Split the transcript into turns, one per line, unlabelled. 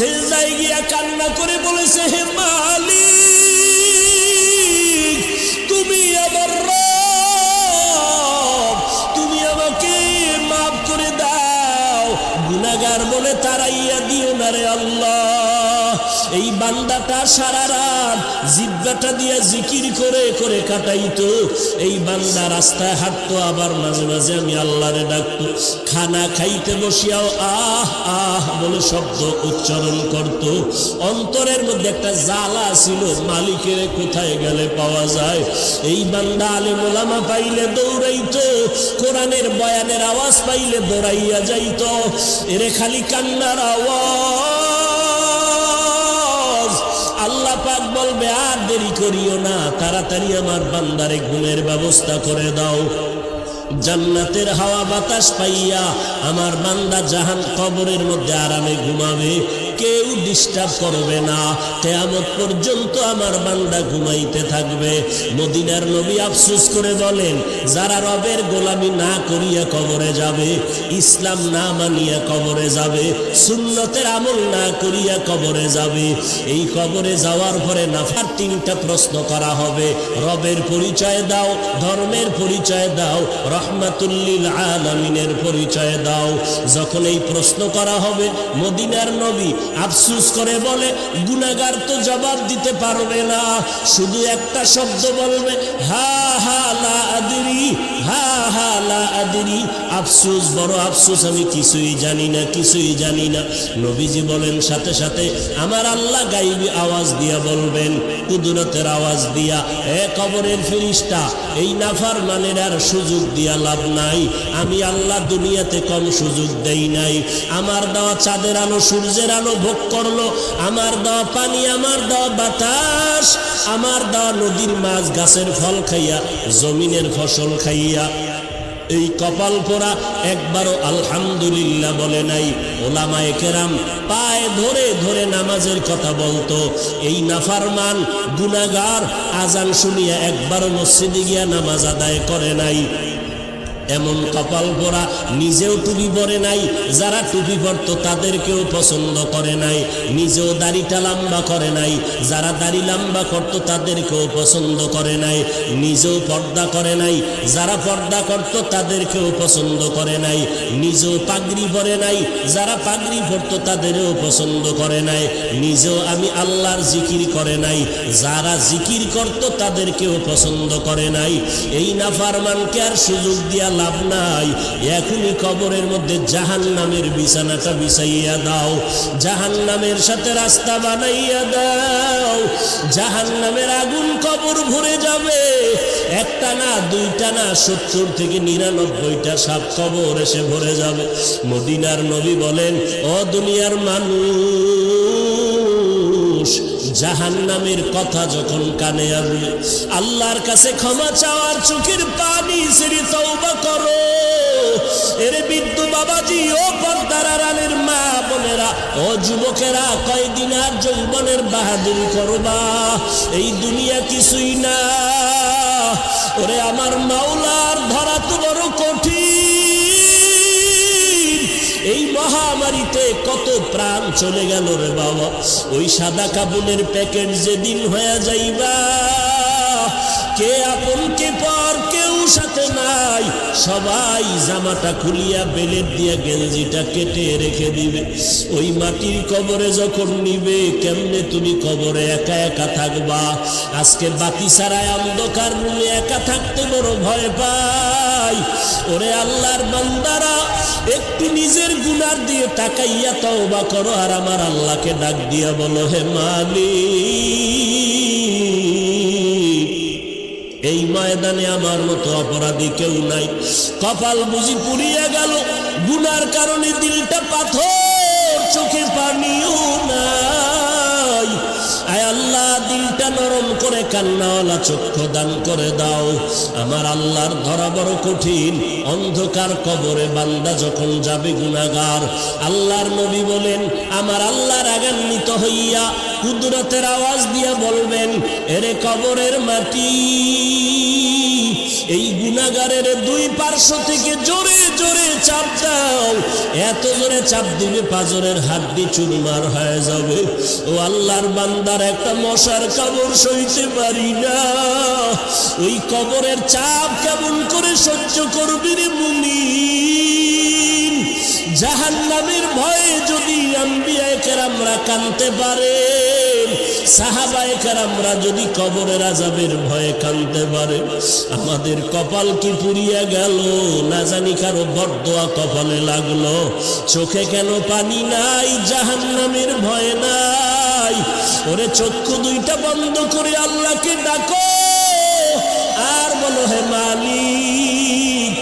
সেজদায় গিয়া কান্না করে বলেছে, হে মালিক, তুমি আমার তুমি আমাকে মাফ করে দাও। গুনাগার বলে তারাইয়া দিও না রে আল্লাহ। এই বান্দাটা সারা রাত জিব্বাটা দিয়া জিকির করে করে কাটাইতো। এই বান্দা রাস্তায় হাঁটতো, আবার মাঝে মাঝে আমি আল্লাহরে ডাকতো, খানা খাইতে বসিয়াও আহ আহ বলে শব্দ উচ্চারণ করত। অন্তরের মধ্যে একটা জ্বালা ছিল, মালিকের কোথায় গেলে পাওয়া যায়? এই বান্দা আলে মোলামা পাইলে দৌড়াইতো, কোরআনের বয়ানের আওয়াজ পাইলে দৌড়াইয়া যাইত। এরে খালি কান্নার আওয়াজ। বলবে, আর দেরি করিও না, তাড়াতাড়ি আমার বান্দারে ঘুমের ব্যবস্থা করে দাও। জান্নাতের হাওয়া বাতাস পাইয়া আমার বান্দা জাহান কবরের মধ্যে আরামে ঘুমাবে। কেউ ডিস্টার্ব করবে না। কেয়ামত পর্যন্ত আমার বান্দা ঘুমাইতে থাকবে। মদিনার নবী আফসুস করে বলেন, যারা রবের গোলামি না করিয়া কবরে যাবে, ইসলাম না মানিয়া কবরে যাবে, সুন্নতের আমল না করিয়া কবরে যাবে, এই কবরে যাওয়ার পরে নাফার তিনটা প্রশ্ন করা হবে। রবের পরিচয় দাও, ধর্মের পরিচয় দাও, রহমাতুল্লিল আলমিনের পরিচয় দাও। যখন এই প্রশ্ন করা হবে, মদিনার নবী আফসুস করে বলে গুনাগার তো জবাব দিতে পারবে না। শুধু একটা শব্দ বলবে, হা হা, লা, আদরি, হা হা, লা, আদরি। আফসুস, বড় আফসুস, আমি কিছুই জানি না, কিছুই জানি না। নবীজি বলেন, সাথে সাথে আমার আল্লাহ গাইবি আওয়াজ দিয়া বলবেন, কুদরতের আওয়াজ দিয়া, এ কবরের ফিরিস্তা, এই নাফার মানের আর সুযোগ দিয়া লাভ নাই। আমি আল্লাহ দুনিয়াতে কম সুযোগ দেই নাই। আমার দেওয়া চাঁদের আলো, সূর্যের আলো ভোগ করল। আমার দেওয়া পানি, আমার দেওয়া বাতাস, আমার দেওয়া নদীর মাছ, গাছের ফল খাইয়া, জমিনের ফসল খাইয়া। এই কপাল পোড়া একবারও আলহামদুলিল্লাহ বলে নাই। ওলামায়ে কেরাম পায়ে ধরে ধরে নামাজের কথা বলতো। এই নাফারমান গুনাগার আজান শুনিয়া একবারও মসজিদে গিয়া নামাজ আদায় করে নাই। এমন কপাল পোড়া নিজেও টুপি পরে নাই, যারা টুপি পরত তাদেরকেও পছন্দ করে নাই, নিজেও দাড়িটা লম্বা করে নাই, যারা দাড়ি লম্বা করত তাদেরকেও পছন্দ করে নাই, নিজেও পর্দা করে নাই, যারা পর্দা করত তাদেরকেও পছন্দ করে নাই, নিজেও পাগড়ি পরে নাই, যারা পাগড়ি পরত তাদেরও পছন্দ করে নাই, নিজেও আমি আল্লাহর জিকির করে নাই, যারা জিকির করত তাদেরকেও পছন্দ করে নাই, এই নাফারমানকে আর সুযোগ দিয়া লাভ নাই। এখনই কবরের মধ্যে জাহান নামের বিছানাটা বিছাইয়া দাও। জাহান নামের সাথে রাস্তা বানাইয়া দাও। জাহান নামের আগুন কবর ভরে যাবে। একটা না, দুইটা না, সত্তর থেকে নিরানব্বইটা সাপ কবর এসে ভরে যাবে। মদিনার নবী বলেন ও দুনিয়ার মানুষ জাহান নামের কথা যখন কানে আসবে আল্লাহর কাছে ক্ষমা চাওয়ার চোখের পানি সেরে তৌবা করো। এর বিদ্যু বাবাজি, ও আড়ালের মা বোনেরা, ও যুবকেরা, কয়দিন আর যৌবনের বাহাদুরি করবা? এই দুনিয়া কিছুই না। ওরে আমার মাওলার ধরা তো বড় কঠিন। মহামারীতে কত প্রাণ চলে গেল রে বাবা। ওই সাদা কাবুনের প্যাকেট যেদিন হয়ে যাইবা, কে আপন, কে পর, কেউ সাথে নাই। সবাই জামাটা খুলিয়া বেলের দিয়া গেঞ্জিটা কেটে রেখে দিবে। ওই মাটির কবরে যখন নিবে, কেমনে তুমি কবরে একা একা থাকবা? আজকে বাতি ছাড়ায় অন্ধকার রুমে একা থাকতে বড় ভয় পাই। ওরে আল্লাহর বান্দারা একটু নিজের গুনার দিয়ে তাকাইয়া তওবা করো আর আমার আল্লাহকে ডাক দিয়া বলো, হে মালিক, এই ময়দানে আমার মতো অপরাধী কেউ নাই। কপাল বুঝি পুড়িয়া গেল, গুনার কারণে দিলটা পাথর, চোখে পানিও নাই। আয় আল্লাহ দিলটা নরম করে কান্নাওয়ালা চক্ষু দান করে দাও। আমার আল্লাহর ধরা বড় কঠিন। অন্ধকার কবরে বান্দা যখন যাবে গুণাগার আল্লাহর নবী বলেন, আমার আল্লাহর আগান্বিত হইয়া কুদরতের আওয়াজ দিয়া বলবেন, এরে কবরের মাটি। এই গুনাগারের দুই পার্শ্ব থেকে জোরে জোরে চাপ দাও। এত জোরে চাপ দিবে পাজরের হাড্ডি চুরমার হয়ে যাবে। ও আল্লাহর বান্দার একটা মশার কবর সইতে পারি না। ওই কবরের চাপ কেমন করে সহ্য করবি রে মুনি জাহান্নামের ভয়ে যদি আম্বিয়ায় কেরামরা কানতে পারে সাহাবায়ে কেরামরা যদি কবরের আজাবের ভয়ে কানতে পারে, আমাদের কপাল কি পুড়িয়া গেল? না জানি কারও বরদোয়া কপালে লাগল। চোখে কেন পানি নাই? জাহান নামের ভয় নাই। ওরে চক্ষু দুইটা বন্ধ করে আল্লাহকে ডাকো। আর বলো, হে মালিক